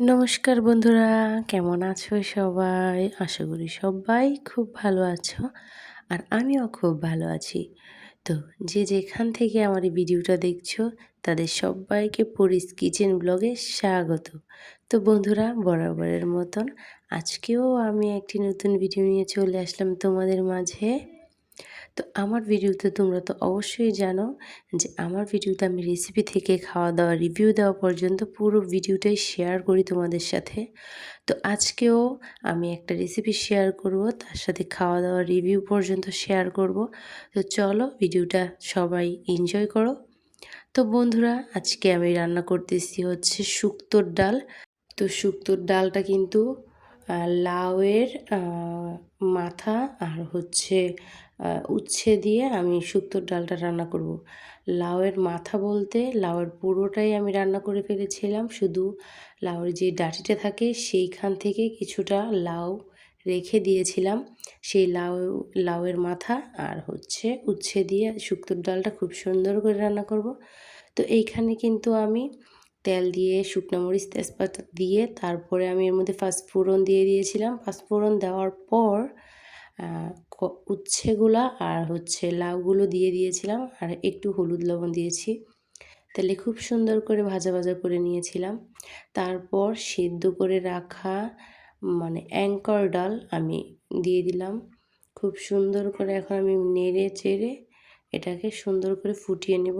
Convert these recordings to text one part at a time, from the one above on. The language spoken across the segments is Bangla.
নমস্কার বন্ধুরা, কেমন আছো সবাই? আশা করি সবাই খুব ভালো আছো আর আমিও খুব ভালো আছি। তো যে যেখান থেকে আমার এই ভিডিওটা দেখছ, তাদের সবাইকে পরিস কিচেন ব্লগে স্বাগত। তো বন্ধুরা, বরাবরের মতন আজকেও আমি একটি নতুন ভিডিও নিয়ে চলে আসলাম তোমাদের মাঝে। তো আমার ভিডিওতে তোমরা তো অবশ্যই জানো যে আমার ভিডিওতে আমি রেসিপি থেকে খাওয়া দাওয়া রিভিউ দেওয়া পর্যন্ত পুরো ভিডিওটাই শেয়ার করি তোমাদের সাথে। তো আজকেও আমি একটা রেসিপি শেয়ার করব, তার সাথে খাওয়া দাওয়া রিভিউ পর্যন্ত শেয়ার করব। তো চলো ভিডিওটা সবাই এনজয় করো। তো বন্ধুরা, আজকে আমি রান্না করতেছি হচ্ছে শুক্তোর ডাল। তো শুক্তোর ডালটা কিন্তু লাউয়ের মাথা আর হচ্ছে উচ্ছে দিয়ে আমি শুক্তোর ডালটা রান্না করব। লাউয়ের মাথা বলতে লাউয়ের পুরোটাই আমি রান্না করে ফেলেছিলাম। শুধু লাউয়ের যে ডাটিটা থাকে সেইখান থেকে কিছুটা লাউ রেখে দিয়েছিলাম। সেই লাউ, লাউয়ের মাথা আর হচ্ছে উচ্ছে দিয়ে শুক্তোর ডালটা খুব সুন্দর করে রান্না করব। তো এইখানে কিন্তু আমি তেল দিয়ে, শুকনো মরিচ, তেজপাতা দিয়ে, তারপরে আমি এর মধ্যে ফাস্টফোড়ন দিয়ে দিয়েছিলাম। ফাস্টফোড়ন দেওয়ার পর উচ্ছেগুলা আর হচ্ছে লাউগুলো দিয়ে দিয়েছিলাম আর একটু হলুদ লবণ দিয়েছি। তাহলে খুব সুন্দর করে ভাজা ভাজা করে নিয়েছিলাম। তারপর সেদ্ধ করে রাখা মানে অ্যাঙ্কর ডাল আমি দিয়ে দিলাম। খুব সুন্দর করে এখন আমি নেড়ে চেড়ে এটাকে সুন্দর করে ফুটিয়ে নেব।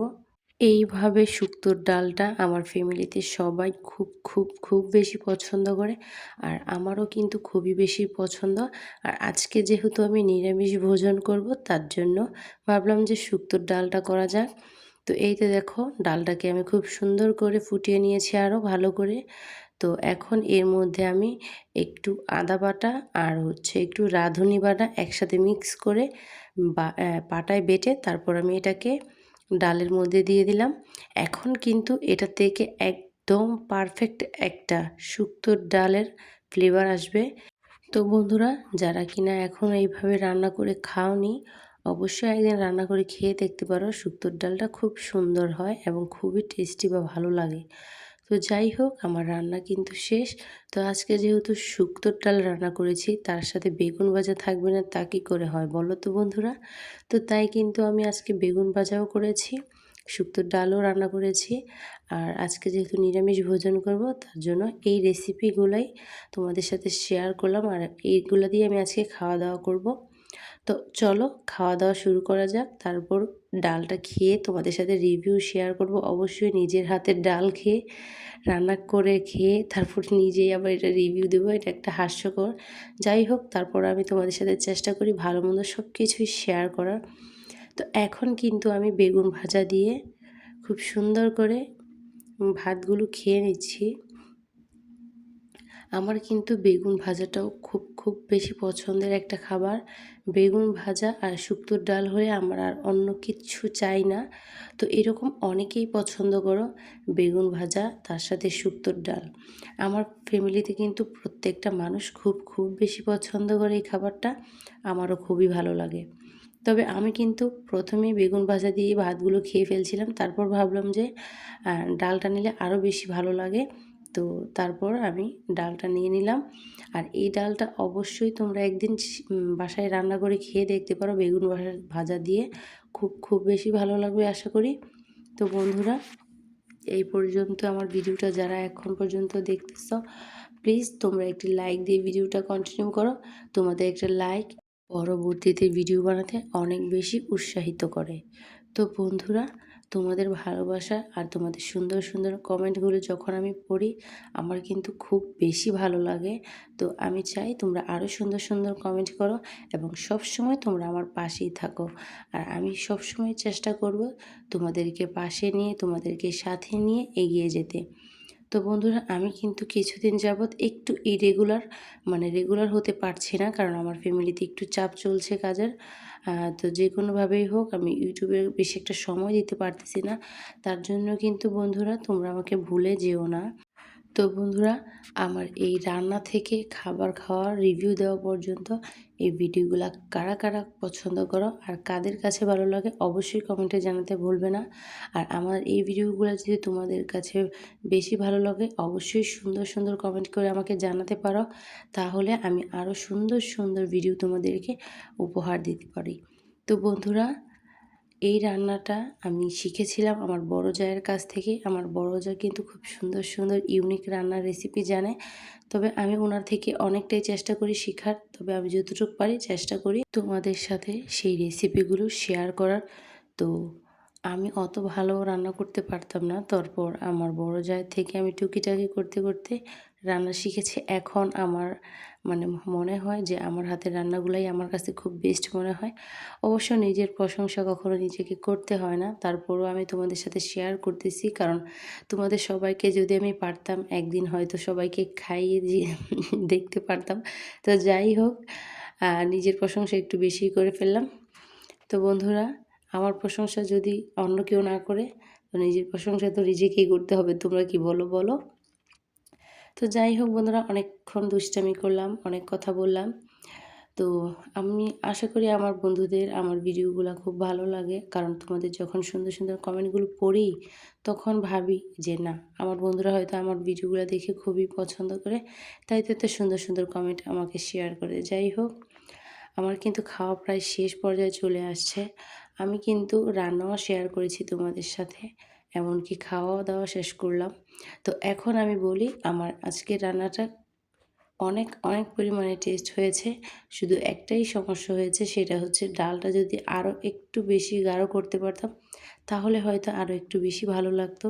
এইভাবে শুক্তোর ডালটা আমার ফ্যামিলিতে সবাই খুব খুব খুব বেশি পছন্দ করে। আর আমারও কিন্তু খুবই বেশি পছন্দ। আর আজকে যেহেতু আমি নিরামিষ ভোজন করব, তার জন্য ভাবলাম যে শুক্তোর ডালটা করা যাক। তো এইতে দেখো, ডালটাকে আমি খুব সুন্দর করে ফুটিয়ে নিয়েছি আরও ভালো করে। তো এখন এর মধ্যে আমি একটু আদা বাটা আর হচ্ছে একটু রাঁধুনি বাটা একসাথে মিক্স করে বা পাটায় বেটে তারপর আমি এটাকে ডালের মধ্যে দিয়ে দিলাম। এখন কিন্তু এটা থেকে একদম পারফেক্ট একটা শুক্তোর ডালের ফ্লেভার আসবে। তো বন্ধুরা, যারা কিনা এখন এইভাবে রান্না করে খাওনি, অবশ্যই একদিন রান্না করে খেয়ে দেখতে পারো, শুক্তোর ডালটা খুব সুন্দর হয় এবং খুবই টেস্টি বা ভালো লাগে। তো যাই হোক, আমার রান্না কিন্তু শেষ। তো আজকে যেহেতু শুক্তোর ডাল রান্না করেছি, তার সাথে বেগুন ভাজা থাকবে না, তা কী করে হয় বলো তো বন্ধুরা? তো তাই কিন্তু আমি আজকে বেগুন ভাজাও করেছি শুক্তোর ডালও রান্না করেছি। আর আজকে যেহেতু নিরামিষ ভোজন করব, তার জন্য এই রেসিপিগুলাই তোমাদের সাথে শেয়ার করলাম। আর এইগুলো দিয়ে আমি আজকে খাওয়া দাওয়া করব। তো চলো, খাওয়া দাওয়া শুরু করা যাক। তারপর ডালটা খেয়ে তোমাদের সাথে রিভিউ শেয়ার করব। অবশ্যই নিজের হাতের ডাল খেয়ে রান্না করে খেয়ে তারপর নিজেই আবার এটা রিভিউ দেবো। এটা একটা হাস্যকর। যাই হোক, তারপর আমি তোমাদের সাথে চেষ্টা করি ভালো মন্দ সব কিছুই শেয়ার করার। তো এখন কিন্তু আমি বেগুন ভাজা দিয়ে খুব সুন্দর করে ভাতগুলো খেয়ে নিচ্ছি। আমার কিন্তু বেগুন ভাজাটাও খুব খুব বেশি পছন্দের একটা খাবার। বেগুন ভাজা আর শুক্তোর ডাল হয়ে আমার আর অন্য কিছু চাই না। তো এরকম অনেকেই পছন্দ করো বেগুন ভাজা, তার সাথে শুক্তোর ডাল। আমার ফ্যামিলিতে কিন্তু প্রত্যেকটা মানুষ খুব খুব বেশি পছন্দ করে এই খাবারটা। আমারও খুবই ভালো লাগে। তবে আমি কিন্তু প্রথমেই বেগুন ভাজা দিয়ে ভাতগুলো খেয়ে ফেলছিলাম। তারপর ভাবলাম যে ডালটা নিলে আরও বেশি ভালো লাগে। তো তারপর আমি ডালটা নিয়ে নিলাম। আর এই ডালটা অবশ্যই তোমরা একদিন বাসায় রান্না করে খেয়ে দেখতে পারো বেগুন ভাজা দিয়ে। খুব খুব বেশি ভালো লাগবে আশা করি। তো বন্ধুরা, এই পর্যন্ত আমার ভিডিওটা যারা এখন পর্যন্ত দেখতেছ, প্লিজ তোমরা একটি লাইক দিয়ে ভিডিওটা কন্টিনিউ করো। তোমাদের একটা লাইক পরবর্তীতে ভিডিও বানাতে অনেক বেশি উৎসাহিত করে। তো বন্ধুরা তোমাদের ভালোবাসা আর তোমাদের সুন্দর সুন্দর কমেন্টগুলো যখন আমি পড়ি, আমার কিন্তু খুব বেশি ভালো লাগে। তো আমি চাই তোমরা আরও সুন্দর সুন্দর কমেন্ট করো এবং সব সময় তোমরা আমার পাশেই থাকো। আর আমি সব সময় চেষ্টা করব তোমাদেরকে পাশে নিয়ে, তোমাদেরকে সাথে নিয়ে এগিয়ে যেতে। তো বন্ধুরা, আমি কিন্তু কিছুদিন যাবৎ একটু ইরেগুলার মানে রেগুলার হতে পারছি না, কারণ আমার ফ্যামিলিতে একটু চাপ চলছে কাজের। তো যে কোনোভাবেই হোক, আমি ইউটিউবে বেশি একটা সময় দিতে পারতেছি না। তার জন্য কিন্তু বন্ধুরা, তোমরা আমাকে ভুলে যেও না। তো বন্ধুরা, আমার এই রান্না থেকে খাবার খাওয়ার রিভিউ দেওয়া পর্যন্ত এই ভিডিওগুলো কারা কারা পছন্দ করো আর কাদের কাছে ভালো লাগে অবশ্যই কমেন্টে জানাতে ভুলবে না। আর আমার এই ভিডিওগুলো যদি তোমাদের কাছে বেশি ভালো লাগে, অবশ্যই সুন্দর সুন্দর কমেন্ট করে আমাকে জানাতে পারো। তাহলে আমি আরও সুন্দর সুন্দর ভিডিও তোমাদেরকে উপহার দিতে পারি। তো বন্ধুরা এই রান্নাটা আমি শিখেছিলাম আমার বড় জায়ের কাছ থেকে। আমার বড় জা কিন্তু খুব সুন্দর সুন্দর ইউনিক রান্নার রেসিপি জানে। তবে আমি ওনার থেকে অনেকটাই চেষ্টা করি শেখার। তবে আমি যতটুকু পারি চেষ্টা করি তোমাদের সাথে সেই রেসিপিগুলো শেয়ার করার। তো আমি অত ভালো রান্না করতে পারতাম না। তারপর আমার বড় জায়ের থেকে আমি টুকিটাকি করতে করতে রান্না শিখেছি। এখন আমার মানে মনে হয় যে আমার হাতের রান্নাগুলাই আমার কাছে খুব বেস্ট মনে হয়। অবশ্য নিজের প্রশংসা কখনো নিজেকে করতে হয় না। তারপরও আমি তোমাদের সাথে শেয়ার করতেছি। কারণ তোমাদের সবাইকে যদি আমি পারতাম, একদিন হয়তো সবাইকে খাইয়ে দিয়ে দেখতে পারতাম। তো যাই হোক নিজের প্রশংসা একটু বেশি করে ফেললাম। তো বন্ধুরা আমার প্রশংসা যদি অন্য কেউ না করে, তো নিজের প্রশংসা তো নিজেকেই করতে হবে। তোমরা কি বলো বলো? তো যাই হোক বন্ধুরা, অনেকক্ষণ দুষ্টামি করলাম, অনেক কথা বললাম। তো আমি আশা করি আমার বন্ধুদের, আমার ভিডিওগুলো খুব ভালো লাগে। কারণ তোমাদের যখন সুন্দর সুন্দর কমেন্টগুলো পড়ি, তখন ভাবি যে না, আমার বন্ধুরা হয়তো আমার ভিডিওগুলো দেখে খুবই পছন্দ করে, তাই তো সুন্দর সুন্দর কমেন্ট আমাকে শেয়ার করে। যাই হোক আমার কিন্তু খাওয়া প্রায় শেষ পর্যায়ে চলে আসছে। আমি কিন্তু রান্নাও শেয়ার করেছি তোমাদের সাথে, এমনকি খাওয়া দাওয়া শেষ করলাম। তো এখন আমি বলি, আমার আজকের রান্নাটা অনেক অনেক পরিমাণে টেস্ট হয়েছে। শুধু একটাই সমস্যা হয়েছে, সেটা হচ্ছে ডালটা যদি আরও একটু বেশি গাঢ় করতে পারতাম, তাহলে হয়তো আরও একটু বেশি ভালো লাগতো।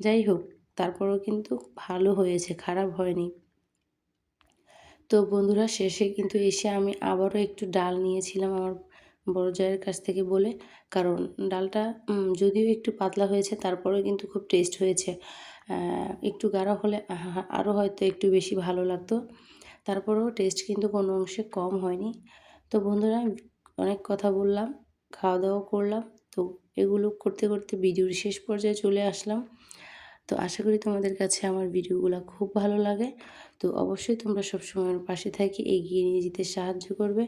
যাই হোক, তারপরেও কিন্তু ভালো হয়েছে, খারাপ হয়নি। তো বন্ধুরা শেষে কিন্তু এসে আমি আবারও একটু ডাল নিয়েছিলাম আমার বড় জায়ের কাছ থেকে বলে। কারণ ডালটা যদিও একটু পাতলা হয়েছে, তারপরেও কিন্তু খুব টেস্ট হয়েছে। একটু গাঢ় হলে আরও হয়তো একটু বেশি ভালো লাগতো। তারপরেও টেস্ট কিন্তু কোনো অংশে কম হয়নি। তো বন্ধুরা, অনেক কথা বললাম, খাওয়া দাওয়া করলাম। তো এগুলো করতে করতে ভিডিওর শেষ পর্যায়ে চলে আসলাম। তো আশা করি তোমাদের কাছে আমার ভিডিওগুলো খুব ভালো লাগে। তো অবশ্যই তোমরা সবসময় আমার পাশে থাকি, এগিয়ে নিয়ে যেতে সাহায্য করবে।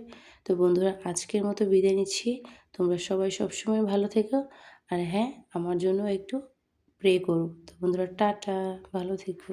তো বন্ধুরা, আজকের মতো বিদায় নিচ্ছি। তোমরা সবাই সবসময় ভালো থেকো। আর হ্যাঁ আমার জন্য একটু প্রে করো। তো বন্ধুরা, টাটা। ভালো থেকো।